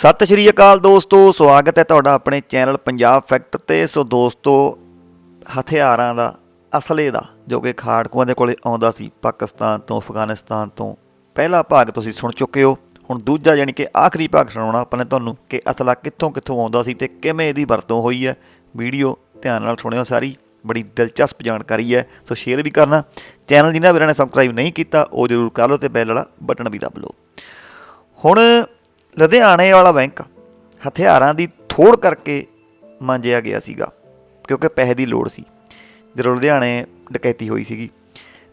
ਸਤਿ ਸ਼੍ਰੀ ਅਕਾਲ ਦੋਸਤੋ, ਸਵਾਗਤ ਹੈ ਤੁਹਾਡਾ ਆਪਣੇ ਚੈਨਲ ਪੰਜਾਬ ਫੈਕਟ ਤੇ। ਸੋ ਦੋਸਤੋ, ਹਥਿਆਰਾਂ ਦਾ, ਅਸਲੇ ਦਾ, ਜੋ ਕਿ ਖਾੜਕੂਆਂ ਦੇ ਕੋਲੇ ਆਉਂਦਾ ਸੀ, ਪਾਕਿਸਤਾਨ ਤੋਂ, ਅਫਗਾਨਿਸਤਾਨ ਤੋਂ, ਪਹਿਲਾ ਭਾਗ ਤੁਸੀਂ ਸੁਣ ਚੁੱਕੇ ਹੋ। ਹੁਣ ਦੂਜਾ ਯਾਨੀ ਕਿ ਆਖਰੀ ਭਾਗ ਸੁਣਾਉਣਾ ਆਪਾਂ ਨੇ ਤੁਹਾਨੂੰ ਕਿ ਅਸਲਾ ਕਿੱਥੋਂ ਕਿੱਥੋਂ ਆਉਂਦਾ ਸੀ ਤੇ ਕਿਵੇਂ ਇਹਦੀ ਵਰਤੋਂ ਹੋਈ ਹੈ। ਵੀਡੀਓ ਧਿਆਨ ਨਾਲ ਸੁਣਿਓ ਸਾਰੀ, ਬੜੀ ਦਿਲਚਸਪ ਜਾਣਕਾਰੀ ਹੈ, ਸੋ ਸ਼ੇਅਰ ਵੀ ਕਰਨਾ। ਚੈਨਲ ਜਿਹਨਾਂ ਵੀਰਾਂ ਨੇ ਸਬਸਕ੍ਰਾਈਬ ਨਹੀਂ ਕੀਤਾ, ਉਹ ਜ਼ਰੂਰ ਕਰ ਲਓ ਤੇ ਬੈਲ ਵਾਲਾ ਬਟਨ ਵੀ ਦਬ ਲਓ। ਹੁਣ ਲੁਧਿਆਣੇ ਵਾਲਾ ਬੈਂਕ ਹਥਿਆਰਾਂ ਦੀ ਥੋੜ ਕਰਕੇ ਮੰਜਿਆ ਗਿਆ ਸੀਗਾ, ਕਿਉਂਕਿ ਪੈਸੇ ਦੀ ਲੋੜ ਸੀ। ਜਦੋਂ ਲੁਧਿਆਣੇ ਡਕੈਤੀ ਹੋਈ ਸੀਗੀ,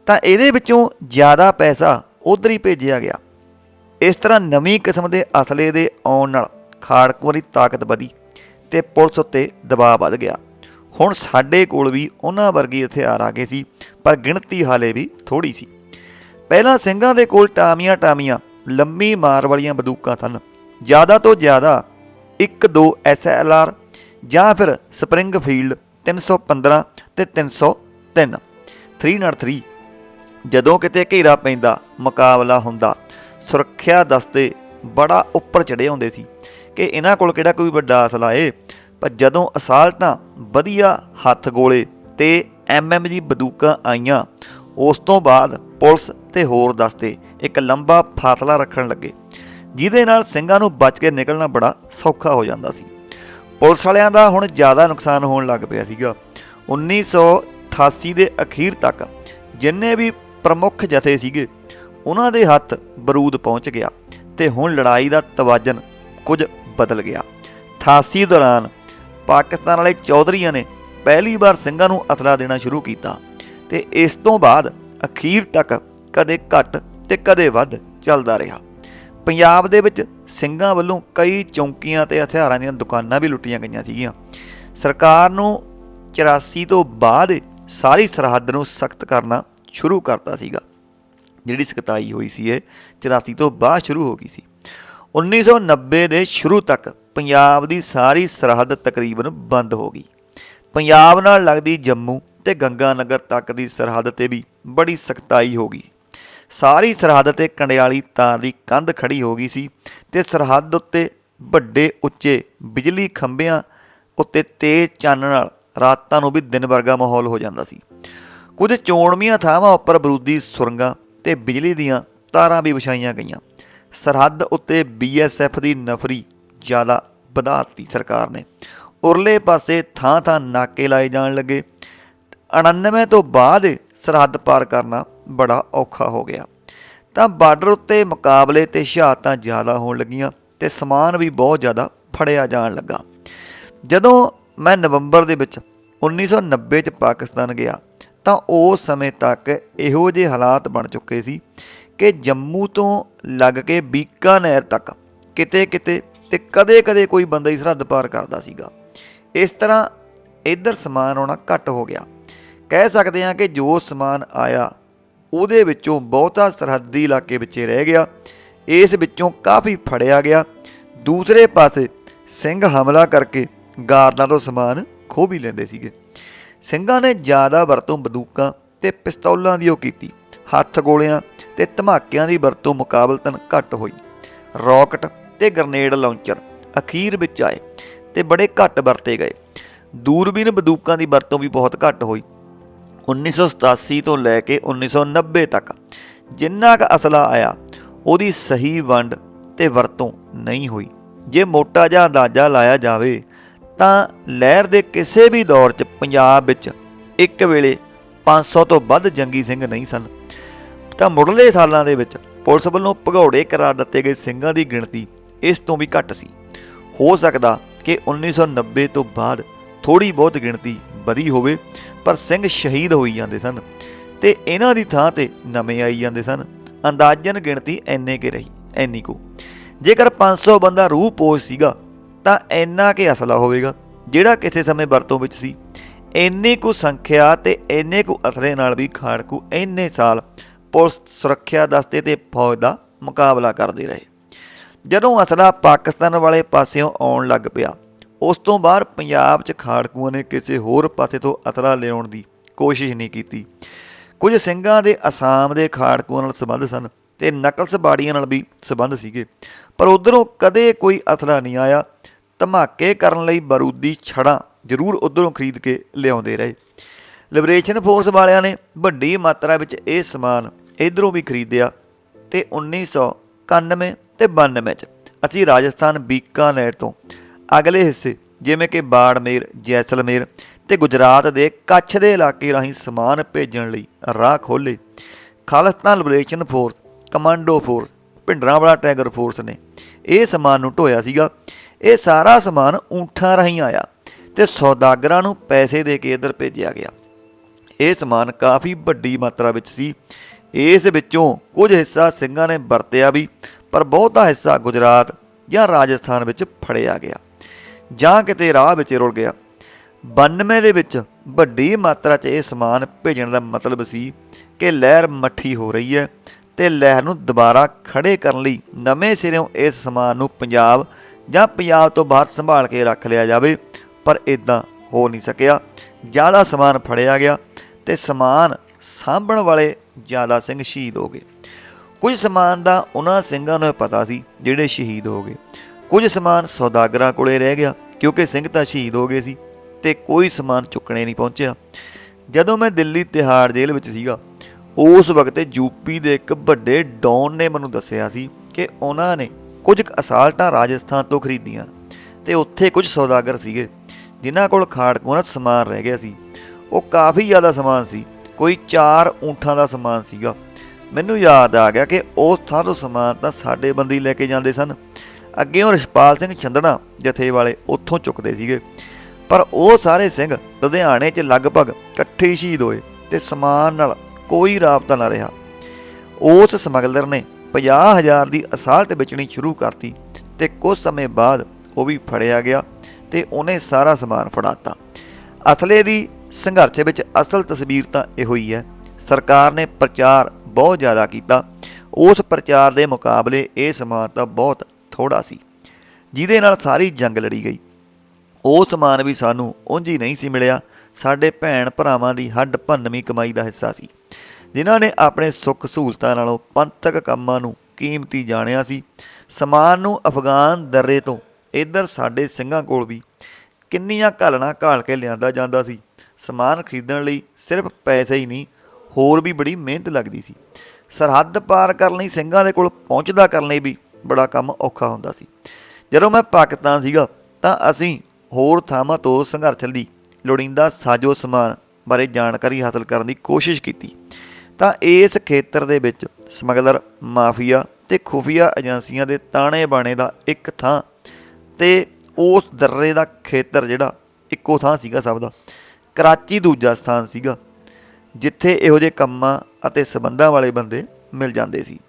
ਤਾਂ ਇਹਦੇ ਵਿੱਚੋਂ ਜ਼ਿਆਦਾ ਪੈਸਾ ਉਧਰ ਹੀ ਭੇਜਿਆ ਗਿਆ। ਇਸ ਤਰ੍ਹਾਂ ਨਵੀਂ ਕਿਸਮ ਦੇ ਅਸਲੇ ਦੇ ਆਉਣ ਨਾਲ ਖਾੜਕੂਆਂ ਦੀ ਤਾਕਤ ਵਧੀ ਤੇ ਪੁਲਿਸ ਉੱਤੇ ਦਬਾਅ ਵੱਧ ਗਿਆ। ਹੁਣ ਸਾਡੇ ਕੋਲ ਵੀ ਉਹਨਾਂ ਵਰਗੀ ਹਥਿਆਰ ਆ ਗਏ ਸੀ, ਪਰ ਗਿਣਤੀ ਹਾਲੇ ਵੀ ਥੋੜੀ ਸੀ। ਪਹਿਲਾਂ ਸਿੰਘਾਂ ਦੇ ਕੋਲ ਟਾਮੀਆਂ ਟਾਮੀਆਂ ਲੰਮੀ ਮਾਰ ਵਾਲੀਆਂ ਬੰਦੂਕਾਂ ਸਨ ਜ਼ਿਆਦਾ ਤੋਂ ਜ਼ਿਆਦਾ 1-2 ਐਸਐਲਆਰ ਜਾਂ ਫਿਰ ਸਪਰਿੰਗਫੀਲਡ 315 ਤੇ 303 303 ਜਦੋਂ ਕਿਤੇ ਘੇਰਾ ਪੈਂਦਾ, ਮੁਕਾਬਲਾ ਹੁੰਦਾ, ਸੁਰੱਖਿਆ ਦਸਤੇ ਬੜਾ ਉੱਪਰ ਚੜੇ ਹੁੰਦੇ ਸੀ ਕਿ ਇਹਨਾਂ ਕੋਲ ਕਿਹੜਾ ਕੋਈ ਵੱਡਾ ਅਸਲਾ ਏ। ਪਰ ਜਦੋਂ ਅਸਾਲਟਾਂ ਵਧੀਆ ਹੱਥ ਗੋਲੇ ਤੇ ਐਮਐਮਜੀ ਬੰਦੂਕਾਂ ਆਈਆਂ, ਉਸ ਤੋਂ ਬਾਅਦ ਪੁਲਿਸ ਤੇ ਹੋਰ ਦਸਤੇ ਇੱਕ ਲੰਬਾ ਫਾਸਲਾ ਰੱਖਣ ਲੱਗੇ। ਜਿਹਦੇ ਨਾਲ ਸਿੰਘਾਂ ਨੂੰ ਬਚ ਕੇ ਨਿਕਲਣਾ ਬੜਾ ਸੌਖਾ ਹੋ ਜਾਂਦਾ ਸੀ। ਪੁਲਿਸ ਵਾਲਿਆਂ ਦਾ ਹੁਣ ਜ਼ਿਆਦਾ ਨੁਕਸਾਨ ਹੋਣ ਲੱਗ ਪਿਆ ਸੀਗਾ। 1988 ਦੇ ਅਖੀਰ ਤੱਕ ਜਿੰਨੇ ਵੀ ਪ੍ਰਮੁੱਖ ਜਥੇ ਸੀਗੇ, ਉਹਨਾਂ ਦੇ ਹੱਥ ਬਰੂਦ ਪਹੁੰਚ ਗਿਆ ਤੇ ਹੁਣ ਲੜਾਈ ਦਾ ਤਵਾਜ਼ਨ ਕੁਝ ਬਦਲ ਗਿਆ। 88 ਦੌਰਾਨ ਪਾਕਿਸਤਾਨ ਵਾਲੇ ਚੌਧਰੀਆਂ ਨੇ ਪਹਿਲੀ ਵਾਰ ਸਿੰਘਾਂ ਨੂੰ ਅਸਲਾ ਦੇਣਾ ਸ਼ੁਰੂ ਕੀਤਾ ਤੇ ਇਸ ਤੋਂ ਬਾਅਦ ਅਖੀਰ ਤੱਕ ਕਦੇ ਘੱਟ ਤੇ ਕਦੇ ਵੱਧ ਚੱਲਦਾ ਰਿਹਾ। ਪੰਜਾਬ ਦੇ ਵਿੱਚ ਸਿੰਘਾਂ ਵੱਲੋਂ ਕਈ ਚੌਂਕੀਆਂ ਤੇ ਹਥਿਆਰਾਂ ਦੀਆਂ ਦੁਕਾਨਾਂ ਵੀ ਲੁੱਟੀਆਂ ਗਈਆਂ ਸੀਗੀਆਂ। ਸਰਕਾਰ ਨੂੰ 84 ਤੋਂ ਬਾਅਦ ਸਾਰੀ ਸਰਹੱਦ ਨੂੰ ਸਖਤ ਕਰਨਾ ਸ਼ੁਰੂ ਕਰਤਾ ਸੀਗਾ। ਜਿਹੜੀ ਸਖਤਾਈ ਹੋਈ ਸੀ ਇਹ 84 ਤੋਂ ਬਾਅਦ ਸ਼ੁਰੂ ਹੋ ਗਈ ਸੀ। 1990 ਦੇ ਸ਼ੁਰੂ ਤੱਕ ਪੰਜਾਬ ਦੀ ਸਾਰੀ ਸਰਹੱਦ ਤਕਰੀਬਨ ਬੰਦ ਹੋ ਗਈ। ਪੰਜਾਬ ਨਾਲ ਲੱਗਦੀ ਜੰਮੂ ਤੇ ਗੰਗਾਨਗਰ ਤੱਕ ਦੀ ਸਰਹੱਦ ਤੇ ਵੀ ਬੜੀ ਸਖਤਾਈ ਹੋ ਗਈ। ਸਾਰੀ ਸਰਹੱਦ ਤੇ ਕੰਡਿਆਲੀ ਤਾਰ ਦੀ ਕੰਧ ਖੜੀ ਹੋ ਗਈ ਸੀ ਤੇ ਸਰਹੱਦ ਉੱਤੇ ਵੱਡੇ ਉੱਚੇ ਬਿਜਲੀ ਖੰਭਿਆਂ ਉੱਤੇ ਤੇਜ਼ ਚਾਨਣ ਨਾਲ ਰਾਤਾਂ ਨੂੰ ਵੀ ਦਿਨ ਵਰਗਾ ਮਾਹੌਲ ਹੋ ਜਾਂਦਾ ਸੀ। ਕੁਝ ਚੋਣਵੀਆਂ ਥਾਵਾਂ ਉੱਪਰ ਬਰੂਦੀ ਸੁਰੰਗਾਂ ਤੇ ਬਿਜਲੀ ਦੀਆਂ ਤਾਰਾਂ ਵੀ ਵਿਛਾਈਆਂ ਗਈਆਂ। ਸਰਹੱਦ ਉੱਤੇ ਬੀਐਸਐਫ ਦੀ ਨਫਰੀ ਜ਼ਿਆਦਾ ਵਧਾਤੀ ਸਰਕਾਰ ਨੇ। ਉਰਲੇ ਪਾਸੇ ਥਾਂ-ਥਾਂ ਨਾਕੇ ਲਾਏ ਜਾਣ ਲੱਗੇ। 99 ਤੋਂ ਬਾਅਦ ਸਰਹੱਦ ਪਾਰ ਕਰਨਾ ਬੜਾ ਔਖਾ ਹੋ ਗਿਆ। ਤਾਂ ਬਾਰਡਰ ਉੱਤੇ ਮੁਕਾਬਲੇ ਤੇ ਸ਼ਹਾਦਤਾਂ ਜ਼ਿਆਦਾ ਹੋਣ ਲੱਗੀਆਂ ਤੇ ਸਮਾਨ ਵੀ ਬਹੁਤ ਜ਼ਿਆਦਾ ਫੜਿਆ ਜਾਣ ਲੱਗਾ। ਜਦੋਂ ਮੈਂ ਨਵੰਬਰ ਦੇ ਵਿੱਚ 1990 ਚ ਪਾਕਿਸਤਾਨ ਗਿਆ, ਤਾਂ ਉਸ ਸਮੇਂ ਤੱਕ ਇਹੋ ਜਿਹੇ ਹਾਲਾਤ ਬਣ ਚੁੱਕੇ ਸੀ ਕਿ ਜੰਮੂ ਤੋਂ ਲੱਗ ਕੇ ਬੀਕਾਨੇਰ ਤੱਕ ਕਿਤੇ ਕਿਤੇ ਤੇ ਕਦੇ ਕਦੇ ਕੋਈ ਬੰਦਾ ਹੀ ਸਰਹੱਦ ਪਾਰ ਕਰਦਾ ਸੀਗਾ। ਇਸ ਤਰ੍ਹਾਂ ਇੱਧਰ ਸਮਾਨ ਆਉਣਾ ਘੱਟ ਹੋ ਗਿਆ। ਕਹਿ ਸਕਦੇ ਹਾਂ ਕਿ ਜੋ ਸਮਾਨ ਆਇਆ, ਉਹਦੇ ਵਿੱਚੋਂ ਬਹੁਤਾ ਸਰਹੱਦੀ ਇਲਾਕੇ ਵਿੱਚ ਰਹਿ ਗਿਆ। ਇਸ ਵਿੱਚੋਂ ਕਾਫੀ ਫੜਿਆ ਗਿਆ। ਦੂਸਰੇ ਪਾਸੇ ਸਿੰਘ ਹਮਲਾ ਕਰਕੇ ਗਾਰਦਾਂ ਤੋਂ ਸਮਾਨ ਖੋਹ ਵੀ ਲੈਂਦੇ ਸੀਗੇ। ਸਿੰਘਾਂ ਨੇ ਜ਼ਿਆਦਾ ਵਰਤੋਂ ਬੰਦੂਕਾਂ ਤੇ ਪਿਸਤੌਲਾਂ ਦੀ ਉਹ ਕੀਤੀ। ਹੱਥ ਗੋਲਿਆਂ ਤੇ ਧਮਾਕਿਆਂ ਦੀ ਵਰਤੋਂ ਮੁਕਾਬਲਤਨ ਘੱਟ ਹੋਈ। ਰੌਕਟ ਤੇ ਗ੍ਰਨੇਡ ਲਾਂਚਰ ਅਖੀਰ ਵਿੱਚ ਆਏ ਤੇ ਬੜੇ ਘੱਟ ਵਰਤੇ ਗਏ। ਦੂਰਬੀਨ ਬੰਦੂਕਾਂ ਦੀ ਵਰਤੋਂ ਵੀ ਬਹੁਤ ਘੱਟ ਹੋਈ। 1987 ਤੋਂ ਲੈ ਕੇ 1990 ਤੱਕ ਜਿੰਨਾ ਕ ਅਸਲਾ ਆਇਆ, ਉਹਦੀ ਸਹੀ ਵੰਡ ਤੇ ਵਰਤੋਂ ਨਹੀਂ ਹੋਈ। ਜੇ ਮੋਟਾ ਜਿਹਾ ਅੰਦਾਜ਼ਾ ਲਾਇਆ ਜਾਵੇ, ਤਾਂ ਲਹਿਰ ਦੇ ਕਿਸੇ ਵੀ ਦੌਰ 'ਚ ਪੰਜਾਬ ਵਿੱਚ ਇੱਕ ਵੇਲੇ 500 ਤੋਂ ਵੱਧ ਜੰਗੀ ਸਿੰਘ ਨਹੀਂ ਸਨ। ਤਾਂ ਮੁੱਢਲੇ ਸਾਲਾਂ ਦੇ ਵਿੱਚ ਪੁਲਿਸ ਵੱਲੋਂ ਭਗੌੜੇ ਕਰਾਰ ਦਿੱਤੇ ਗਏ ਸਿੰਘਾਂ ਦੀ ਗਿਣਤੀ ਇਸ ਤੋਂ ਵੀ ਘੱਟ ਸੀ। ਹੋ ਸਕਦਾ ਕਿ 1990 ਤੋਂ ਬਾਅਦ ਥੋੜੀ ਬਹੁਤ ਗਿਣਤੀ ਵਧੀ ਹੋਵੇ ਪਰ ਸਿੰਘ ਸ਼ਹੀਦ ਹੋਈ ਜਾਂਦੇ ਸਨ ਤੇ ਇਹਨਾਂ ਦੀ ਥਾਂ ਤੇ ਨਵੇਂ ਆਈ ਜਾਂਦੇ ਸਨ। ਅੰਦਾਜ਼ਨ ਗਿਣਤੀ ਐਨੇ ਕੇ ਰਹੀ ਐਨੀ ਕੋ। ਜੇਕਰ 500 ਬੰਦਾ ਰੂਹ ਪੋਸ਼ ਸੀਗਾ, ਤਾਂ ਇੰਨਾ ਕੇ ਅਸਲਾ ਹੋਵੇਗਾ, ਜਿਹੜਾ ਕਿਸੇ ਸਮੇਂ ਵਰਤੋਂ ਵਿੱਚ ਸੀ। ਇੰਨੀ ਕੁ ਸੰਖਿਆ ਤੇ ਇੰਨੇ ਕੁ ਅਸਲੇ ਨਾਲ ਵੀ ਖਾੜਕੂ ਇੰਨੇ ਸਾਲ ਪੁਲਿਸ ਸੁਰੱਖਿਆ ਦਸਤੇ ਤੇ ਫੌਜ ਦਾ ਮੁਕਾਬਲਾ ਕਰਦੇ ਰਹੇ। ਜਦੋਂ ਅਸਲਾ ਪਾਕਿਸਤਾਨ ਵਾਲੇ ਪਾਸਿਓਂ ਆਉਣ ਲੱਗ ਪਿਆ ਉਸ ਤੋਂ ਬਾਅਦ ਪੰਜਾਬ 'ਚ ਖਾੜਕੂਆਂ ਨੇ ਕਿਸੇ ਹੋਰ ਪਾਸੇ ਤੋਂ ਅਸਲਾ ਲਿਆਉਣ ਦੀ ਕੋਸ਼ਿਸ਼ ਨਹੀਂ ਕੀਤੀ। ਕੁਝ ਸਿੰਘਾਂ ਦੇ ਅਸਾਮ ਦੇ ਖਾੜਕੂਆਂ ਨਾਲ ਸੰਬੰਧ ਸਨ ਤੇ ਨਕਲ ਸਬਾੜੀਆਂ ਨਾਲ ਵੀ ਸੰਬੰਧ ਸੀਗੇ। ਪਰ ਉਧਰੋਂ ਕਦੇ ਕੋਈ ਅਸਲਾ ਨਹੀਂ ਆਇਆ। ਧਮਾਕੇ ਕਰਨ ਲਈ ਬਾਰੂਦੀ ਛੜਾਂ ਜ਼ਰੂਰ ਉਧਰੋਂ ਖਰੀਦ ਕੇ ਲਿਆਉਂਦੇ ਰਹੇ। ਲਿਬਰੇਸ਼ਨ ਫੋਰਸ ਵਾਲਿਆਂ ਨੇ ਵੱਡੀ ਮਾਤਰਾ ਵਿੱਚ ਇਹ ਸਮਾਨ ਇਧਰੋਂ ਵੀ ਖਰੀਦਿਆ ਤੇ 1991 ਤੇ 92 ਚ ਅਸੀਂ ਰਾਜਸਥਾਨ ਬੀਕਾਨੇਰ ਤੋਂ ਅਗਲੇ ਹਿੱਸੇ, ਜਿਵੇਂ ਕਿ ਬਾੜਮੇਰ, ਜੈਸਲਮੇਰ ਤੇ ਗੁਜਰਾਤ ਦੇ ਕੱਛ ਦੇ ਇਲਾਕੇ ਰਾਹੀਂ ਸਮਾਨ ਭੇਜਣ ਲਈ ਰਾਹ ਖੋਲੇ Khalistan liberation force commando force Bhindranwala tiger force ਨੇ ਇਹ ਸਮਾਨ ਨੂੰ ਢੋਇਆ ਸੀਗਾ। ਇਹ ਸਾਰਾ ਸਮਾਨ ਊਂਠਾਂ ਰਾਹੀਂ ਆਇਆ ਤੇ ਸੌਦਾਗਰਾਂ ਨੂੰ ਪੈਸੇ ਦੇ ਕੇ ਇੱਧਰ ਭੇਜਿਆ ਗਿਆ। ਇਹ ਸਮਾਨ ਕਾਫੀ ਵੱਡੀ ਮਾਤਰਾ ਵਿੱਚ ਸੀ। ਇਸ ਵਿੱਚੋਂ ਕੁਝ ਹਿੱਸਾ ਸਿੰਘਾਂ ਨੇ ਵਰਤਿਆ ਵੀ, ਪਰ ਬਹੁਤਾ ਹਿੱਸਾ ਗੁਜਰਾਤ ਜਾਂ ਰਾਜਸਥਾਨ ਵਿੱਚ ਫੜਿਆ ਗਿਆ। ਜਾਂ ਕਿਤੇ ਰਾਹ ਵਿੱਚ ਰੁਲ ਗਿਆ। 92 ਦੇ ਵਿੱਚ ਵੱਡੀ ਮਾਤਰਾ 'ਚ ਇਹ ਸਮਾਨ ਭੇਜਣ ਦਾ ਮਤਲਬ ਸੀ ਕਿ ਲਹਿਰ ਮੱਠੀ ਹੋ ਰਹੀ ਹੈ ਤੇ ਲਹਿਰ ਨੂੰ ਦੁਬਾਰਾ ਖੜੇ ਕਰਨ ਲਈ ਨਵੇਂ ਸਿਰਿਓਂ ਇਸ ਸਮਾਨ ਨੂੰ ਪੰਜਾਬ ਜਾਂ ਪੰਜਾਬ ਤੋਂ ਬਾਹਰ ਸੰਭਾਲ ਕੇ ਰੱਖ ਲਿਆ ਜਾਵੇ, ਪਰ ਇਦਾਂ ਹੋ ਨਹੀਂ ਸਕਿਆ। ਜ਼ਿਆਦਾ ਸਮਾਨ ਫੜਿਆ ਗਿਆ ਤੇ ਸਮਾਨ ਸਾਂਭਣ ਵਾਲੇ ਜ਼ਿਆਦਾ ਸਿੰਘ ਸ਼ਹੀਦ ਹੋ ਗਏ। ਕੁਝ ਸਮਾਨ ਦਾ ਉਹਨਾਂ ਸਿੰਘਾਂ ਨੂੰ ਪਤਾ ਸੀ ਜਿਹੜੇ ਸ਼ਹੀਦ ਹੋ ਗਏ। ਕੁਝ ਸਮਾਨ ਸੌਦਾਗਰਾਂ ਕੋਲੇ ਰਹਿ ਗਿਆ, ਕਿਉਂਕਿ ਸਿੰਘ ਤਾਂ ਸ਼ਹੀਦ ਹੋ ਗਏ ਸੀ ਤੇ ਕੋਈ ਸਮਾਨ ਚੁੱਕਣੇ ਨਹੀਂ ਪਹੁੰਚਿਆ। ਜਦੋਂ ਮੈਂ ਦਿੱਲੀ ਤਿਹਾੜ ਜੇਲ੍ਹ ਵਿੱਚ ਸੀਗਾ, ਉਸ ਵਕਤ ਯੂਪੀ ਦੇ ਇੱਕ ਵੱਡੇ ਡੌਨ ਨੇ ਮੈਨੂੰ ਦੱਸਿਆ ਸੀ ਕਿ ਉਹਨਾਂ ਨੇ ਕੁਝ ਅਸਾਲਟਾਂ ਰਾਜਸਥਾਨ ਤੋਂ ਖਰੀਦੀਆਂ ਤੇ ਉੱਥੇ ਕੁਝ ਸੌਦਾਗਰ ਸੀਗੇ, ਜਿਨ੍ਹਾਂ ਕੋਲ ਖਾੜਕੂਆਂ ਦਾ ਸਮਾਨ ਰਹਿ ਗਿਆ ਸੀ। ਉਹ ਕਾਫੀ ਜ਼ਿਆਦਾ ਸਮਾਨ ਸੀ, ਕੋਈ 4 ਊਂਠਾਂ ਦਾ ਸਮਾਨ ਸੀਗਾ। ਮੈਨੂੰ ਯਾਦ ਆ ਗਿਆ ਕਿ ਉਸ ਥਾਂ ਤੋਂ ਸਮਾਨ ਤਾਂ ਸਾਡੇ ਬੰਦੀ ਲੈ ਕੇ ਜਾਂਦੇ ਸਨ। ਅੱਗੇ ਉਹ ਰਿਸ਼ਪਾਲ ਸਿੰਘ ਛੰਦਣਾ ਜਥੇ ਵਾਲੇ ਉੱਥੋਂ ਚੁੱਕਦੇ ਸੀਗੇ। ਪਰ ਉਹ ਸਾਰੇ ਸਿੰਘ ਲੁਧਿਆਣੇ 'ਚ ਲਗਭਗ ਇਕੱਠੇ ਸ਼ਹੀਦ ਹੋਏ ਤੇ ਸਮਾਨ ਨਾਲ ਕੋਈ ਰਾਬਤਾ ਨਾ ਰਿਹਾ। ਉਸ ਸਮਗਲਰ ਨੇ 50000 ਦੀ ਅਸਾਲਟ ਵੇਚਣੀ ਸ਼ੁਰੂ ਕਰਤੀ ਤੇ ਕੁਝ ਸਮੇਂ ਬਾਅਦ ਉਹ ਵੀ ਫੜਿਆ ਗਿਆ ਤੇ ਉਹਨੇ ਸਾਰਾ ਸਮਾਨ ਫੜਾਤਾ ਅਸਲੇ ਦੀ ਸੰਘਰਸ਼ ਵਿੱਚ ਅਸਲ ਤਸਵੀਰ ਤਾਂ ਇਹੋ ਹੀ ਹੈ। ਸਰਕਾਰ ਨੇ ਪ੍ਰਚਾਰ ਬਹੁਤ ਜ਼ਿਆਦਾ ਕੀਤਾ। ਉਸ ਪ੍ਰਚਾਰ ਦੇ ਮੁਕਾਬਲੇ ਇਹ ਸਮਾਨ ਤਾਂ ਬਹੁਤ ਥੋੜਾ ਸੀ, ਜਿਹਦੇ ਨਾਲ ਸਾਰੀ ਜੰਗ ਲੜੀ ਗਈ। ਉਹ ਸਮਾਨ ਵੀ ਸਾਨੂੰ ਉਂਝ ਹੀ ਨਹੀਂ ਸੀ ਮਿਲਿਆ। ਸਾਡੇ ਭੈਣ ਭਰਾਵਾਂ ਦੀ ਹੱਡ ਭੰਨਵੀਂ ਕਮਾਈ ਦਾ ਹਿੱਸਾ ਸੀ, ਜਿਨ੍ਹਾਂ ਨੇ ਆਪਣੇ ਸੁੱਖ ਸਹੂਲਤਾਂ ਨਾਲੋਂ ਪੰਥਕ ਕੰਮਾਂ ਨੂੰ ਕੀਮਤੀ ਜਾਣਿਆ ਸੀ। ਸਮਾਨ ਨੂੰ ਅਫਗਾਨ ਦਰਰੇ ਤੋਂ ਇੱਧਰ ਸਾਡੇ ਸਿੰਘਾਂ ਕੋਲ ਵੀ ਕਿੰਨੀਆਂ ਘਾਲਣਾ ਘਾਲ ਕੇ ਲਿਆਂਦਾ ਜਾਂਦਾ ਸੀ। ਸਮਾਨ ਖਰੀਦਣ ਲਈ ਸਿਰਫ ਪੈਸੇ ਹੀ ਨਹੀਂ, ਹੋਰ ਵੀ ਬੜੀ ਮਿਹਨਤ ਲੱਗਦੀ ਸੀ। ਸਰਹੱਦ ਪਾਰ ਕਰਨ ਲਈ ਸਿੰਘਾਂ ਦੇ ਕੋਲ ਪਹੁੰਚਦਾ ਕਰਨ ਲਈ ਵੀ ਬੜਾ ਕੰਮ ਔਖਾ ਹੁੰਦਾ ਸੀ। ਜਦੋਂ ਮੈਂ ਪਾਕਿਸਤਾਨ ਸੀਗਾ, ਤਾਂ ਅਸੀਂ ਹੋਰ ਥਾਵਾਂ ਤੋਂ ਸੰਘਰਸ਼ ਲਈ ਲੋੜੀਂਦਾ ਸਾਜੋ ਸਮਾਨ ਬਾਰੇ ਜਾਣਕਾਰੀ ਹਾਸਲ ਕਰਨ ਦੀ ਕੋਸ਼ਿਸ਼ ਕੀਤੀ। ਤਾਂ ਇਸ ਖੇਤਰ ਦੇ ਵਿੱਚ ਸਮਗਲਰ, ਮਾਫੀਆ ਤੇ ਖੁਫੀਆ ਏਜੰਸੀਆਂ ਦੇ ਤਾਣੇ ਬਾਣੇ ਦਾ ਇੱਕ ਥਾਂ ਤੇ ਉਸ ਦਰਰੇ ਦਾ ਖੇਤਰ ਜਿਹੜਾ ਇੱਕੋ ਥਾਂ ਸੀਗਾ ਸਭ ਦਾ। ਕਰਾਚੀ ਦੂਜਾ ਸਥਾਨ ਸੀਗਾ, ਜਿੱਥੇ ਇਹੋ ਜਿਹੇ ਕੰਮਾਂ ਅਤੇ ਸਬੰਧਾਂ ਵਾਲੇ ਬੰਦੇ ਮਿਲ ਜਾਂਦੇ ਸੀ।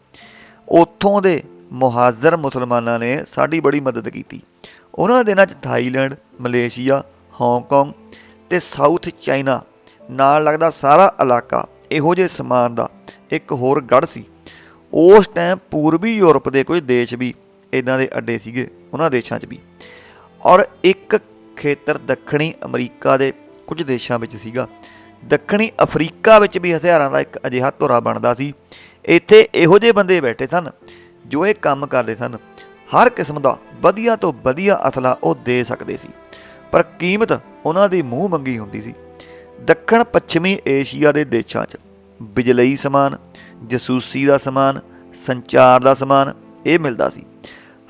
ਉੱਥੋਂ ਦੇ ਮੁਹਾਜ਼ਰ ਮੁਸਲਮਾਨਾਂ ਨੇ ਸਾਡੀ ਬੜੀ ਮਦਦ ਕੀਤੀ। ਉਹਨਾਂ ਦਿਨਾਂ 'ਚ ਥਾਈਲੈਂਡ, ਮਲੇਸ਼ੀਆ, ਹਾਂਗਕਾਂਗ ਤੇ ਸਾਊਥ ਚਾਈਨਾ ਨਾਲ ਲੱਗਦਾ ਸਾਰਾ ਇਲਾਕਾ ਇਹੋ ਜਿਹੇ ਸਮਾਨ ਦਾ ਇੱਕ ਹੋਰ ਗੜ ਸੀ। ਉਸ ਟਾਈਮ ਪੂਰਬੀ ਯੂਰਪ ਦੇ ਕੁਝ ਦੇਸ਼ ਵੀ ਇਦਾਂ ਦੇ ਅੱਡੇ ਸੀਗੇ, ਉਹਨਾਂ ਦੇਸ਼ਾਂ 'ਚ ਵੀ। ਔਰ ਇੱਕ ਖੇਤਰ ਦੱਖਣੀ ਅਮਰੀਕਾ ਦੇ ਕੁਝ ਦੇਸ਼ਾਂ ਵਿੱਚ ਸੀਗਾ। ਦੱਖਣੀ ਅਫਰੀਕਾ ਵਿੱਚ ਵੀ ਹਥਿਆਰਾਂ ਦਾ ਇੱਕ ਅਜਿਹਾ ਧੁਰਾ ਬਣਦਾ ਸੀ। ਇੱਥੇ ਇਹੋ ਜਿਹੇ ਬੰਦੇ ਬੈਠੇ ਸਨ ਜੋ ਇਹ ਕੰਮ ਕਰਦੇ ਸਨ, ਹਰ ਕਿਸਮ ਦਾ ਵਧੀਆ ਤੋਂ ਵਧੀਆ ਅਸਲਾ ਉਹ ਦੇ ਸਕਦੇ ਸੀ। ਪਰ ਕੀਮਤ ਉਹਨਾਂ ਦੀ ਮੂੰਹ ਮੰਗੀ ਹੁੰਦੀ ਸੀ। ਦੱਖਣ ਪੱਛਮੀ ਏਸ਼ੀਆ ਦੇ ਦੇਸ਼ਾਂ 'ਚ ਬਿਜਲਈ ਸਮਾਨ, ਜਸੂਸੀ ਦਾ ਸਮਾਨ, ਸੰਚਾਰ ਦਾ ਸਮਾਨ ਇਹ ਮਿਲਦਾ ਸੀ।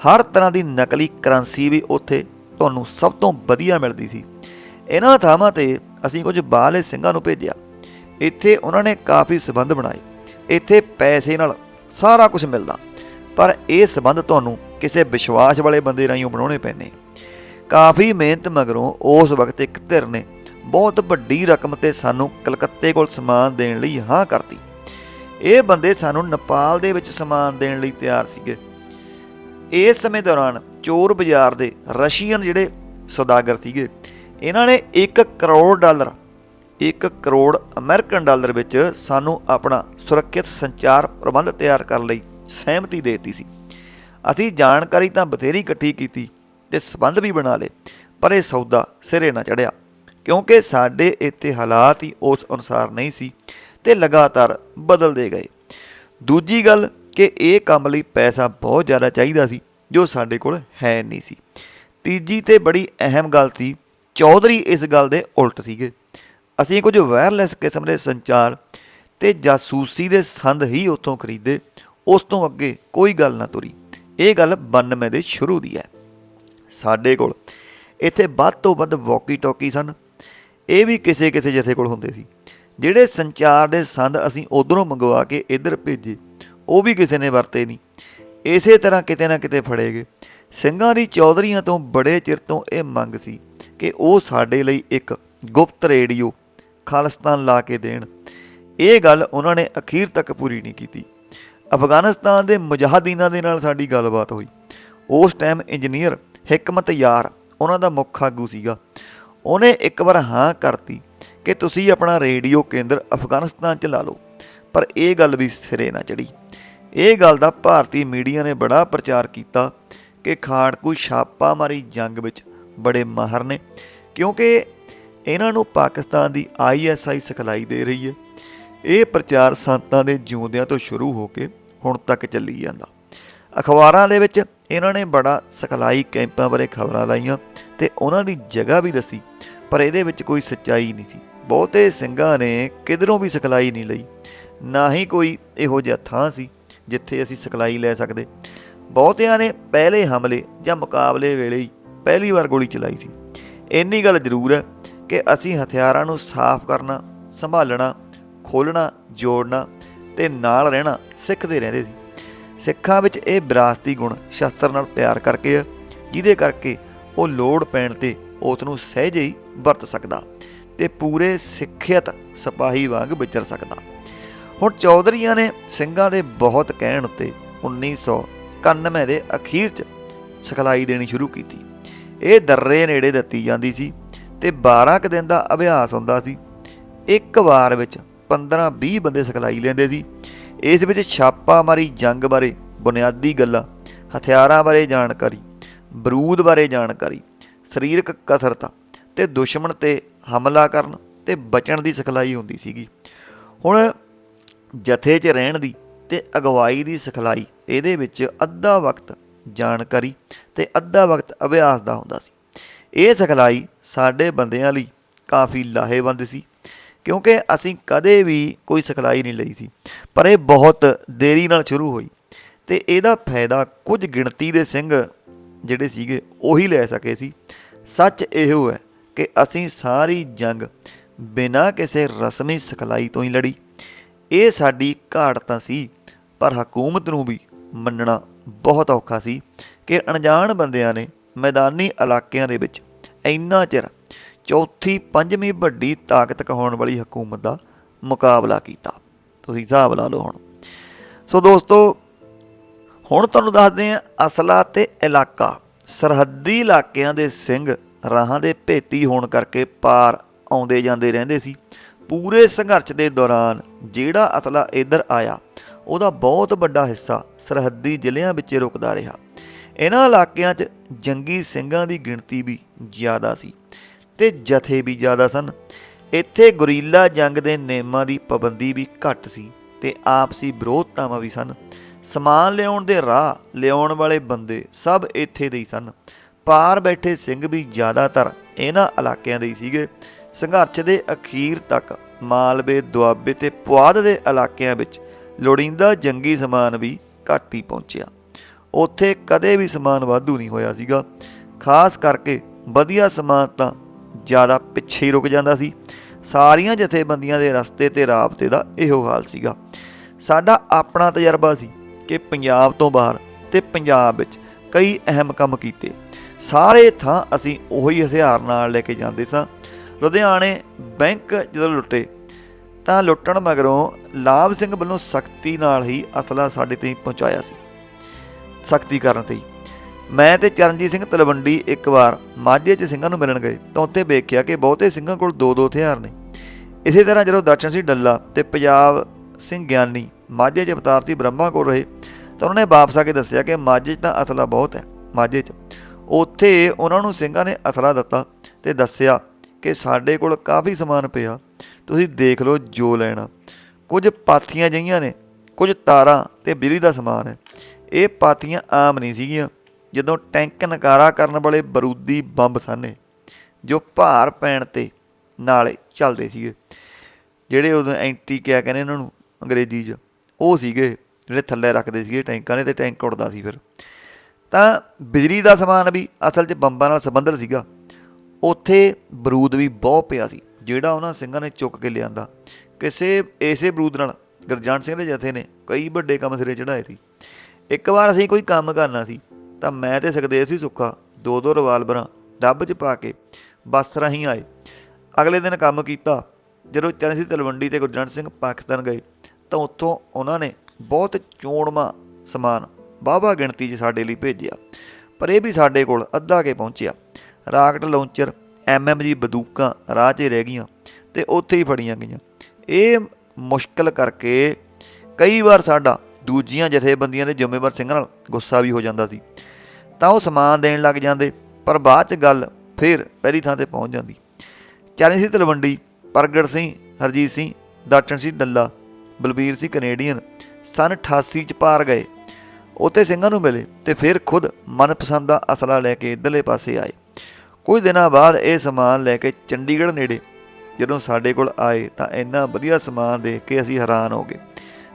ਹਰ ਤਰ੍ਹਾਂ ਦੀ ਨਕਲੀ ਕਰੰਸੀ ਵੀ ਉੱਥੇ ਤੁਹਾਨੂੰ ਸਭ ਤੋਂ ਵਧੀਆ ਮਿਲਦੀ ਸੀ। ਇਹਨਾਂ ਥਾਵਾਂ ਤੇ ਅਸੀਂ ਕੁਝ ਬਾਹਲੇ ਸਿੰਘਾਂ ਨੂੰ ਭੇਜਿਆ। ਇੱਥੇ ਉਹਨਾਂ ਨੇ ਕਾਫੀ ਸਬੰਧ ਬਣਾਏ। ਇੱਥੇ ਪੈਸੇ ਨਾਲ ਸਾਰਾ ਕੁਝ ਮਿਲਦਾ। ਪਰ ਇਹ ਸਬੰਧ ਤੁਹਾਨੂੰ ਕਿਸੇ ਵਿਸ਼ਵਾਸ ਵਾਲੇ ਬੰਦੇ ਰਾਹੀਂ ਬਣਾਉਣੇ ਪੈਣੇ ਕਾਫੀ ਮਿਹਨਤ ਮਗਰੋਂ ਉਸ ਵਕਤ ਇੱਕ ਧਿਰ ਨੇ ਬਹੁਤ ਵੱਡੀ ਰਕਮ ਤੇ ਸਾਨੂੰ ਕਲਕੱਤੇ ਕੋਲ ਸਮਾਨ ਦੇਣ ਲਈ ਹਾਂ ਕਰਤੀ। ਇਹ ਬੰਦੇ ਸਾਨੂੰ ਨੇਪਾਲ ਦੇ ਵਿੱਚ ਸਮਾਨ ਦੇਣ ਲਈ ਤਿਆਰ ਸੀਗੇ। ਇਸ ਸਮੇਂ ਦੌਰਾਨ ਚੋਰ ਬਾਜ਼ਾਰ ਦੇ ਰਸ਼ੀਅਨ ਜਿਹੜੇ ਸੌਦਾਗਰ ਸੀਗੇ, ਇਹਨਾਂ ਨੇ 1 crore dollar 1 crore American dollar ਵਿੱਚ ਸਾਨੂੰ ਆਪਣਾ ਸੁਰੱਖਿਅਤ ਸੰਚਾਰ ਪ੍ਰਬੰਧ ਤਿਆਰ ਕਰਨ ਲਈ। ਸਹਿਮਤੀ ਦੇਤੀ ਸੀ। ਅਸੀਂ ਜਾਣਕਾਰੀ ਤਾਂ ਬਥੇਰੀ ਇਕੱਠੀ ਕੀਤੀ ਤੇ ਸਬੰਧ ਵੀ ਬਣਾ ਲਏ, ਪਰ ਇਹ ਸੌਦਾ ਸਿਰੇ ਨਾ ਚੜਿਆ, ਕਿਉਂਕਿ ਸਾਡੇ ਇੱਥੇ ਹਾਲਾਤ ਹੀ ਉਸ ਅਨੁਸਾਰ ਨਹੀਂ ਸੀ ਤੇ ਲਗਾਤਾਰ ਬਦਲਦੇ ਗਏ। ਦੂਜੀ ਗੱਲ ਕਿ ਇਹ ਕੰਮ ਲਈ ਪੈਸਾ ਬਹੁਤ ਜ਼ਿਆਦਾ ਚਾਹੀਦਾ ਸੀ, ਜੋ ਸਾਡੇ ਕੋਲ ਹੈ ਨਹੀਂ ਸੀ। ਤੀਜੀ ਤੇ ਬੜੀ ਅਹਿਮ ਗੱਲ ਸੀ, ਚੌਧਰੀ ਇਸ ਗੱਲ ਦੇ ਉਲਟ ਸੀਗੇ। ਅਸੀਂ ਕੁਝ ਵਾਇਰਲੈਸ ਕਿਸਮ ਦੇ ਸੰਚਾਰ ਤੇ ਜਾਸੂਸੀ ਦੇ ਸੰਦ ਹੀ ਉੱਥੋਂ ਖਰੀਦੇ ਉਸ ਤੋਂ ਅੱਗੇ ਕੋਈ ਗੱਲ ਨਾ ਤੁਰੀ। ਇਹ ਗੱਲ 92 ਦੇ ਸ਼ੁਰੂ ਦੀ ਹੈ। ਸਾਡੇ ਕੋਲ ਇੱਥੇ ਵੱਧ ਤੋਂ ਵੱਧ ਵੌਕੀ ਟੋਕੀ ਸਨ। ਇਹ ਵੀ ਕਿਸੇ ਕਿਸੇ ਜਥੇ ਕੋਲ ਹੁੰਦੇ ਸੀ। ਜਿਹੜੇ ਸੰਚਾਰ ਦੇ ਸੰਦ ਅਸੀਂ ਉਧਰੋਂ ਮੰਗਵਾ ਕੇ ਇੱਧਰ ਭੇਜੇ, ਉਹ ਵੀ ਕਿਸੇ ਨੇ ਵਰਤੇ ਨਹੀਂ। ਇਸੇ ਤਰ੍ਹਾਂ ਕਿਤੇ ਨਾ ਕਿਤੇ ਫੜੇ ਗਏ। ਸਿੰਘਾਂ ਦੀ ਚੌਧਰੀਆਂ ਤੋਂ ਬੜੇ ਚਿਰ ਤੋਂ ਇਹ ਮੰਗ ਸੀ ਕਿ ਉਹ ਸਾਡੇ ਲਈ ਇੱਕ ਗੁਪਤ ਰੇਡੀਓ ਖਾਲਸਤਾਨ ਲਾ ਕੇ ਦੇਣ। ਇਹ ਗੱਲ ਉਹਨਾਂ ਨੇ ਅਖੀਰ ਤੱਕ ਪੂਰੀ ਨਹੀਂ ਕੀਤੀ। ਅਫਗਾਨਿਸਤਾਨ ਦੇ ਮੁਜਾਹਦੀਨਾਂ ਦੇ ਨਾਲ ਸਾਡੀ ਗੱਲਬਾਤ ਹੋਈ। ਉਸ ਟਾਈਮ ਇੰਜੀਨੀਅਰ ਹਕਮਤ ਯਾਰ ਉਹਨਾਂ ਦਾ ਮੁੱਖ ਆਗੂ ਸੀਗਾ। ਉਹਨੇ ਇੱਕ ਵਾਰ ਹਾਂ ਕਰਤੀ ਕਿ ਤੁਸੀਂ ਆਪਣਾ ਰੇਡੀਓ ਕੇਂਦਰ ਅਫਗਾਨਿਸਤਾਨ 'ਚ ਲਾ ਲਓ, ਪਰ ਇਹ ਗੱਲ ਵੀ ਸਿਰੇ ਨਾ ਚੜੀ ਇਹ ਗੱਲ ਦਾ ਭਾਰਤੀ ਮੀਡੀਆ ਨੇ ਬੜਾ ਪ੍ਰਚਾਰ ਕੀਤਾ ਕਿ ਖਾੜਕੂ ਛਾਪਾਮਾਰੀ ਜੰਗ ਵਿੱਚ ਬੜੇ ਮਾਹਰ ਨੇ, ਕਿਉਂਕਿ ਇਹਨਾਂ ਨੂੰ ਪਾਕਿਸਤਾਨ ਦੀ ਆਈਐਸਆਈ ਸਿਖਲਾਈ ਦੇ ਰਹੀ ਹੈ। ਇਹ ਪ੍ਰਚਾਰ ਸੰਤਾਂ ਦੇ ਜਿਉਂਦਿਆਂ ਤੋਂ ਸ਼ੁਰੂ ਹੋ ਕੇ ਹੁਣ ਤੱਕ ਚੱਲੀ ਜਾਂਦਾ। ਅਖਬਾਰਾਂ ਦੇ ਵਿੱਚ ਇਹਨਾਂ ਨੇ ਬੜਾ ਸਿਖਲਾਈ ਕੈਂਪਾਂ ਬਾਰੇ ਖਬਰਾਂ ਲਾਈਆਂ ਤੇ ਉਹਨਾਂ ਦੀ ਜਗ੍ਹਾ ਵੀ ਦੱਸੀ, ਪਰ ਇਹਦੇ ਵਿੱਚ ਕੋਈ ਸੱਚਾਈ ਨਹੀਂ ਸੀ। ਬਹੁਤੇ ਸਿੰਘਾਂ ਨੇ ਕਿਧਰੋਂ ਵੀ ਸਿਖਲਾਈ ਨਹੀਂ ਲਈ। ਨਾ ਹੀ ਕੋਈ ਇਹੋ ਜਿਹਾ ਥਾਂ ਸੀ ਜਿੱਥੇ ਅਸੀਂ ਸਿਖਲਾਈ ਲੈ ਸਕਦੇ। ਬਹੁਤਿਆਂ ਨੇ ਪਹਿਲੇ ਹਮਲੇ ਜਾਂ ਮੁਕਾਬਲੇ ਵੇਲੇ ਹੀ ਪਹਿਲੀ ਵਾਰ ਗੋਲੀ ਚਲਾਈ ਸੀ। ਇੰਨੀ ਗੱਲ ਜ਼ਰੂਰ ਹੈ ਕਿ ਅਸੀਂ ਹਥਿਆਰਾਂ ਨੂੰ ਸਾਫ਼ ਕਰਨਾ, ਸੰਭਾਲਣਾ ਖੋਲਣਾ ਜੋੜਨਾ ਤੇ ਨਾਲ ਰਹਿਣਾ ਸਿੱਖਦੇ ਰਹਿੰਦੇ ਸੀ। ਸਿੱਖਾਂ ਵਿੱਚ ਇਹ ਵਿਰਾਸਤੀ ਗੁਣ ਸ਼ਸਤਰ ਨਾਲ ਪਿਆਰ ਕਰਕੇ ਆ ਜਿਹਦੇ ਕਰਕੇ ਉਹ ਲੋੜ ਪੈਣ ਤੇ ਉਸ ਨੂੰ ਸਹਿਜੇ ਹੀ ਵਰਤ ਸਕਦਾ ਤੇ ਪੂਰੇ ਸਿੱਖਿਅਤ ਸਿਪਾਹੀ ਵਾਂਗ ਵਿਚਰ ਸਕਦਾ। ਹੁਣ ਚੌਧਰੀਆਂ ਨੇ ਸਿੰਘਾਂ ਦੇ ਬਹੁਤ ਕਹਿਣ ਉੱਤੇ 1991 ਦੇ ਅਖੀਰ 'ਚ ਸਿਖਲਾਈ ਦੇਣੀ ਸ਼ੁਰੂ ਕੀਤੀ। ਇਹ ਦਰਰੇ ਨੇੜੇ ਦਿੱਤੀ ਜਾਂਦੀ ਸੀ ਤੇ 12 ਕੁ ਦਿਨ ਦਾ ਅਭਿਆਸ ਹੁੰਦਾ ਸੀ। ਇੱਕ ਵਾਰ ਵਿੱਚ 15-20 ਬੰਦੇ ਸਿਖਲਾਈ ਲੈਂਦੇ ਸੀ। ਇਸ ਵਿੱਚ ਛਾਪਾਮਾਰੀ ਜੰਗ ਬਾਰੇ, ਬੁਨਿਆਦੀ ਗੱਲਾਂ, ਹਥਿਆਰਾਂ ਬਾਰੇ ਜਾਣਕਾਰੀ, ਬਰੂਦ ਬਾਰੇ ਜਾਣਕਾਰੀ, ਸਰੀਰਕ ਕਸਰਤ ਤੇ ਦੁਸ਼ਮਣ ਤੇ ਹਮਲਾ ਕਰਨ ਤੇ ਬਚਣ ਦੀ ਸਿਖਲਾਈ ਹੁੰਦੀ ਸੀਗੀ। ਹੁਣ ਜਥੇ 'ਚ ਰਹਿਣ ਦੀ ਤੇ ਅਗਵਾਈ ਦੀ ਸਿਖਲਾਈ ਇਹਦੇ ਵਿੱਚ ਅੱਧਾ ਵਕਤ ਜਾਣਕਾਰੀ ਤੇ ਅੱਧਾ ਵਕਤ ਅਭਿਆਸ ਦਾ ਹੁੰਦਾ ਸੀ। ਇਹ ਸਿਖਲਾਈ ਸਾਡੇ ਬੰਦਿਆਂ ਲਈ ਕਾਫੀ ਲਾਹੇਵੰਦ ਸੀ। ਕਿਉਂਕਿ ਅਸੀਂ ਕਦੇ ਵੀ ਕੋਈ ਸਿਖਲਾਈ ਨਹੀਂ ਲਈ ਸੀ, ਪਰ ਇਹ ਬਹੁਤ ਦੇਰੀ ਨਾਲ ਸ਼ੁਰੂ ਹੋਈ ਤੇ ਇਹਦਾ ਫਾਇਦਾ ਕੁਝ ਗਿਣਤੀ ਦੇ ਸਿੰਘ ਜਿਹੜੇ ਸੀਗੇ ਉਹੀ ਲੈ ਸਕੇ ਸੀ। ਸੱਚ ਇਹੋ ਹੈ ਕਿ ਅਸੀਂ ਸਾਰੀ ਜੰਗ ਬਿਨਾਂ ਕਿਸੇ ਰਸਮੀ ਸਿਖਲਾਈ ਤੋਂ ਹੀ ਲੜੀ। ਇਹ ਸਾਡੀ ਘਾਟ ਤਾਂ ਸੀ, ਪਰ ਹਕੂਮਤ ਨੂੰ ਵੀ ਮੰਨਣਾ ਬਹੁਤ ਔਖਾ ਸੀ ਕਿ ਅਣਜਾਣ ਬੰਦਿਆਂ ਨੇ ਮੈਦਾਨੀ ਇਲਾਕਿਆਂ ਦੇ ਵਿੱਚ ਇੰਨਾ ਚਿਰ ਚੌਥੀ ਪੰਜਵੀਂ ਵੱਡੀ ਤਾਕਤ ਕਹਾਉਣ ਵਾਲੀ ਹਕੂਮਤ ਦਾ ਮੁਕਾਬਲਾ ਕੀਤਾ। ਤੁਸੀਂ ਹਿਸਾਬ ਲਾ ਲਓ ਹੁਣ। ਸੋ ਦੋਸਤੋ, ਹੁਣ ਤੁਹਾਨੂੰ ਦੱਸਦੇ ਹਾਂ ਅਸਲਾ ਤੇ ਇਲਾਕਾ। ਸਰਹੱਦੀ ਇਲਾਕਿਆਂ ਦੇ ਸਿੰਘ ਰਾਹਾਂ ਦੇ ਭੇਤੀ ਹੋਣ ਕਰਕੇ ਪਾਰ ਆਉਂਦੇ ਜਾਂਦੇ ਰਹਿੰਦੇ ਸੀ। ਪੂਰੇ ਸੰਘਰਸ਼ ਦੇ ਦੌਰਾਨ ਜਿਹੜਾ ਅਸਲਾ ਇੱਧਰ ਆਇਆ, ਉਹਦਾ ਬਹੁਤ ਵੱਡਾ ਹਿੱਸਾ ਸਰਹੱਦੀ ਜ਼ਿਲ੍ਹਿਆਂ ਵਿੱਚ ਰੁਕਦਾ ਰਿਹਾ। ਇਹਨਾਂ ਇਲਾਕਿਆਂ 'ਚ ਜੰਗੀ ਸਿੰਘਾਂ ਦੀ ਗਿਣਤੀ ਵੀ ਜ਼ਿਆਦਾ ਸੀ। ਤੇ ਜਥੇ ਵੀ ਜ਼ਿਆਦਾ ਸਨ। ਇੱਥੇ ਗੁਰੀਲਾ ਜੰਗ ਦੇ ਨਿਯਮਾਂ ਦੀ ਪਾਬੰਦੀ ਵੀ ਘੱਟ ਸੀ ਤੇ ਆਪਸੀ ਵਿਰੋਧਤਾਵਾਂ ਵੀ ਸਨ। ਸਮਾਨ ਲਿਆਉਣ ਦੇ ਰਾਹ ਲਿਆਉਣ ਵਾਲੇ ਬੰਦੇ ਸਭ ਇੱਥੇ ਦੇ ਹੀ ਸਨ। ਪਾਰ ਬੈਠੇ ਸਿੰਘ ਵੀ ਜ਼ਿਆਦਾਤਰ ਇਹਨਾਂ ਇਲਾਕਿਆਂ ਦੇ ਹੀ ਸੀਗੇ। ਸੰਘਰਸ਼ ਦੇ ਅਖੀਰ ਤੱਕ ਮਾਲਵੇ, ਦੁਆਬੇ ਤੇ ਪੁਆਧ ਦੇ ਇਲਾਕਿਆਂ ਵਿੱਚ ਲੋੜੀਂਦਾ ਜੰਗੀ ਸਮਾਨ ਵੀ ਘੱਟ ਹੀ ਪਹੁੰਚਿਆ। ਉੱਥੇ ਕਦੇ ਵੀ ਸਮਾਨ ਵਾਧੂ ਨਹੀਂ ਹੋਇਆ ਸੀਗਾ। ਖਾਸ ਕਰਕੇ ਵਧੀਆ ਸਮਾਨ ਤਾਂ ਜ਼ਿਆਦਾ ਪਿੱਛੇ ਹੀ ਰੁਕ ਜਾਂਦਾ ਸੀ। ਸਾਰੀਆਂ ਜਥੇਬੰਦੀਆਂ ਦੇ ਰਸਤੇ ਤੇ ਰਾਬਤੇ ਦਾ ਇਹੋ ਹਾਲ ਸੀਗਾ। ਸਾਡਾ ਆਪਣਾ ਤਜਰਬਾ ਸੀ ਕਿ ਪੰਜਾਬ ਤੋਂ ਬਾਹਰ ਤੇ ਪੰਜਾਬ ਵਿੱਚ ਕਈ ਅਹਿਮ ਕੰਮ ਕੀਤੇ। ਸਾਰੇ ਥਾਂ ਅਸੀਂ ਉਹੀ ਹਥਿਆਰ ਨਾਲ ਲੈ ਕੇ ਜਾਂਦੇ ਸਾਂ। ਲੁਧਿਆਣੇ ਬੈਂਕ ਜਦੋਂ ਲੁੱਟੇ, ਤਾਂ ਲੁੱਟਣ ਮਗਰੋਂ ਲਾਭ ਸਿੰਘ ਵੱਲੋਂ ਸਖਤੀ ਨਾਲ ਹੀ ਅਸਲਾ ਸਾਡੇ ਤੇ ਪਹੁੰਚਾਇਆ ਸੀ। ਸਖਤੀ ਕਰਨ ਤੇ ਹੀ। ਮੈਂ ਤੇ ਚਰਨਜੀਤ ਸਿੰਘ ਤਲਵੰਡੀ ਇੱਕ ਵਾਰ ਮਾਝੇ 'ਚ ਸਿੰਘਾਂ ਨੂੰ ਮਿਲਣ ਗਏ ਤਾਂ ਉੱਥੇ ਵੇਖਿਆ ਕਿ ਬਹੁਤੇ ਸਿੰਘਾਂ ਕੋਲ ਦੋ ਦੋ ਹਥਿਆਰ ਨੇ। ਇਸੇ ਤਰ੍ਹਾਂ ਜਦੋਂ ਦਰਸ਼ਨ ਸਿੰਘ ਡੱਲਾ ਤੇ ਪੰਜਾਬ ਸਿੰਘ ਗਿਆਨੀ ਮਾਝੇ 'ਚ ਅਵਤਾਰ ਸੀ ਬ੍ਰਹਮਾ ਕੋਲ ਰਹੇ ਤਾਂ ਉਹਨਾਂ ਨੇ ਵਾਪਸ ਆ ਕੇ ਦੱਸਿਆ ਕਿ ਮਾਝੇ 'ਚ ਤਾਂ ਅਸਲਾ ਬਹੁਤ ਹੈ, ਮਾਝੇ 'ਚ। ਉੱਥੇ ਉਹਨਾਂ ਨੂੰ ਸਿੰਘਾਂ ਨੇ ਅਸਲਾ ਦਿੱਤਾ ਤੇ ਦੱਸਿਆ ਕਿ ਸਾਡੇ ਕੋਲ ਕਾਫੀ ਸਮਾਨ ਪਿਆ, ਤੁਸੀਂ ਦੇਖ ਲਓ ਜੋ ਲੈਣਾ। ਕੁਝ ਪਾਥੀਆਂ ਜਿਹੀਆਂ ਨੇ, ਕੁਝ ਤਾਰਾਂ ਤੇ ਬਿਜਲੀ ਦਾ ਸਮਾਨ ਹੈ। ਇਹ ਪਾਥੀਆਂ ਆਮ ਨਹੀਂ ਸੀਗੀਆਂ। ਜਦੋਂ ਟੈਂਕ ਨਕਾਰਾ ਕਰਨ ਵਾਲੇ ਬਾਰੂਦੀ ਬੰਬ ਸਨ ਜੋ ਭਾਰ ਪੈਣ ਤੇ ਨਾਲੇ ਚੱਲਦੇ ਸੀਗੇ। ਜਿਹੜੇ ਉਦੋਂ ਐਂਟੀ ਕਿਆ ਕਹਿੰਦੇ ਉਹਨਾਂ ਨੂੰ, ਅੰਗਰੇਜ਼ੀ 'ਚ, ਉਹ ਸੀਗੇ, ਜਿਹੜੇ ਥੱਲੇ ਰੱਖਦੇ ਸੀਗੇ ਟੈਂਕਾਂ ਨੇ ਤੇ ਟੈਂਕ ਉੱਡਦਾ ਸੀ ਫਿਰ। ਤਾਂ ਬਿਜਲੀ ਦਾ ਸਮਾਨ ਵੀ ਅਸਲ 'ਚ ਬੰਬਾਂ ਨਾਲ ਸੰਬੰਧਿਤ ਸੀਗਾ। ਉੱਥੇ ਬਰੂਦ ਵੀ ਬਹੁਤ ਪਿਆ ਸੀ, ਜਿਹੜਾ ਉਹਨਾਂ ਸਿੰਘਾਂ ਨੇ ਚੁੱਕ ਕੇ ਲਿਆਂਦਾ। ਕਿਸੇ ਐਸੇ ਬਰੂਦ ਨਾਲ, ਗੁਰਜੰਟ ਸਿੰਘ ਦੇ ਜਥੇ ਨੇ ਕਈ ਵੱਡੇ ਕੰਮ ਸਿਰੇ ਚੜਾਏ ਸੀ। ਇੱਕ ਵਾਰ ਅਸੀਂ ਕੋਈ ਕੰਮ ਕਰਨਾ ਸੀ ਤਾਂ ਮੈਂ ਤੇ ਸੁਖਦੇਵ ਸੀ ਸੁੱਖਾ ਦੋ ਦੋ ਰਿਵਾਲਵਰਾਂ ਡੱਬ 'ਚ ਪਾ ਕੇ ਬੱਸ ਰਾਹੀਂ ਆਏ। ਅਗਲੇ ਦਿਨ ਕੰਮ ਕੀਤਾ। ਜਦੋਂ ਚਰਨ ਸਿੰਘ ਤਲਵੰਡੀ ਤੇ ਗੁਰਜੰਟ ਸਿੰਘ ਪਾਕਿਸਤਾਨ ਗਏ, ਤਾਂ ਉੱਥੋਂ ਉਹਨਾਂ ਨੇ ਬਹੁਤ ਚੋਣਵਾਂ ਸਮਾਨ ਵਾਹਵਾ ਗਿਣਤੀ 'ਚ ਸਾਡੇ ਲਈ ਭੇਜਿਆ। ਪਰ ਇਹ ਵੀ ਸਾਡੇ ਕੋਲ ਅੱਧਾ ਕੇ ਪਹੁੰਚਿਆ। ਰਾਕਟ ਲਾਂਚਰ ਐਮਐਮਜੀ ਬੰਦੂਕਾਂ, ਰਾਹ 'ਚ ਰਹਿ ਗਈਆਂ ਤੇ ਉੱਥੇ ਹੀ ਫੜੀਆਂ ਗਈਆਂ। ਇਹ ਮੁਸ਼ਕਲ ਕਰਕੇ ਕਈ ਵਾਰ ਸਾਡਾ ਦੂਜੀਆਂ ਜਥੇਬੰਦੀਆਂ ਦੇ ਜ਼ਿੰਮੇਵਾਰ ਸਿੰਘਾਂ ਨਾਲ ਗੁੱਸਾ ਵੀ ਹੋ ਜਾਂਦਾ ਸੀ। ਤਾਂ ਉਹ ਸਮਾਨ ਦੇਣ ਲੱਗ ਜਾਂਦੇ, ਪਰ ਬਾਅਦ 'ਚ ਗੱਲ ਫਿਰ ਪਹਿਲੀ ਥਾਂ ਤੇ ਪਹੁੰਚ ਜਾਂਦੀ। ਚਰਨ ਸੀ ਤਲਵੰਡੀ, ਪ੍ਰਗਟ ਸਿੰਘ, ਹਰਜੀਤ ਸਿੰਘ ਦਾਟਨ ਸਿੰਘ ਡੱਲਾ, ਬਲਬੀਰ ਸਿੰਘ ਕੈਨੇਡੀਅਨ, ਸਨ 88 ਚ ਪਾਰ ਗਏ। ਉੱਥੇ ਸਿੰਘਾਂ ਨੂੰ ਮਿਲੇ ਤੇ ਫਿਰ ਖੁਦ ਮਨਪਸੰਦ ਦਾ ਅਸਲਾ ਲੈ ਕੇ ਇਧਰਲੇ ਪਾਸੇ ਆਏ। ਕੁਝ ਦਿਨਾਂ ਬਾਅਦ ਇਹ ਸਮਾਨ ਲੈ ਕੇ ਚੰਡੀਗੜ੍ਹ ਨੇੜੇ, ਜਦੋਂ ਸਾਡੇ ਕੋਲ ਆਏ ਤਾਂ ਇੰਨਾ ਵਧੀਆ ਸਮਾਨ ਦੇਖ ਕੇ ਅਸੀਂ ਹੈਰਾਨ ਹੋ ਗਏ।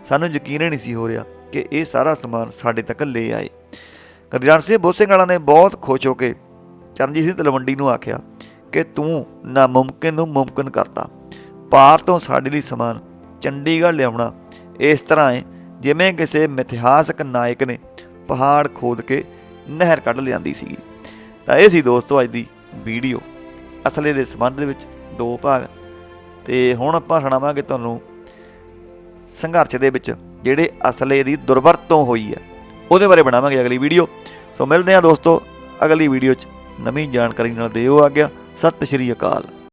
ਸਾਨੂੰ ਯਕੀਨ ਹੀ ਨਹੀਂ ਸੀ ਹੋ ਰਿਹਾ ਕਿ ਇਹ ਸਾਰਾ ਸਮਾਨ ਸਾਡੇ ਤੱਕ ਲੈ ਆਏ। ਗੁਰਜੰਟ ਸਿੰਘ ਬੋਸਿੰਗ ਵਾਲਾ ਨੇ ਬਹੁਤ ਖੁਸ਼ ਹੋ ਕੇ ਚਰਨਜੀਤ ਸਿੰਘ ਤਲਵੰਡੀ ਨੂੰ ਆਖਿਆ ਕਿ ਤੂੰ ਨਾਮੁਮਕਿਨ ਨੂੰ ਮੁਮਕਿਨ ਕਰਤਾ। ਪਾਰ ਤੋਂ ਸਾਡੇ ਲਈ ਸਮਾਨ ਚੰਡੀਗੜ੍ਹ ਲਿਆਉਣਾ। ਇਸ ਤਰ੍ਹਾਂ ਹੈ ਜਿਵੇਂ ਕਿਸੇ ਮਿਥਿਹਾਸਕ ਨਾਇਕ ਨੇ ਪਹਾੜ ਖੋਦ ਕੇ ਨਹਿਰ ਕੱਢ ਲਿਆਂਦੀ ਸੀਗੀ। ਤਾਂ ਇਹ ਸੀ ਦੋਸਤੋ ਅੱਜ ਦੀ ਵੀਡੀਓ। ਅਸਲੇ ਦੇ ਸੰਬੰਧ ਦੇ ਵਿੱਚ ਦੋ ਭਾਗ। ਤੇ ਹੁਣ ਆਪਾਂ ਸੁਣਾਵਾਂਗੇ ਤੁਹਾਨੂੰ ਸੰਘਰਸ਼ ਦੇ ਵਿੱਚ, ਜਿਹੜੇ ਅਸਲੇ ਦੀ ਦੁਰਵਰਤੋਂ ਹੋਈ ਹੈ। ਉਹਦੇ ਬਾਰੇ ਬਣਾਵਾਂਗੇ ਅਗਲੀ ਵੀਡੀਓ ਸੋ ਮਿਲਦੇ ਹਾਂ ਦੋਸਤੋ ਅਗਲੀ ਵੀਡੀਓ 'ਚ। ਨਵੀਂ ਜਾਣਕਾਰੀ ਨਾਲ ਦਿਓ ਆ ਗਿਆ ਸਤਿ ਸ਼੍ਰੀ ਅਕਾਲ।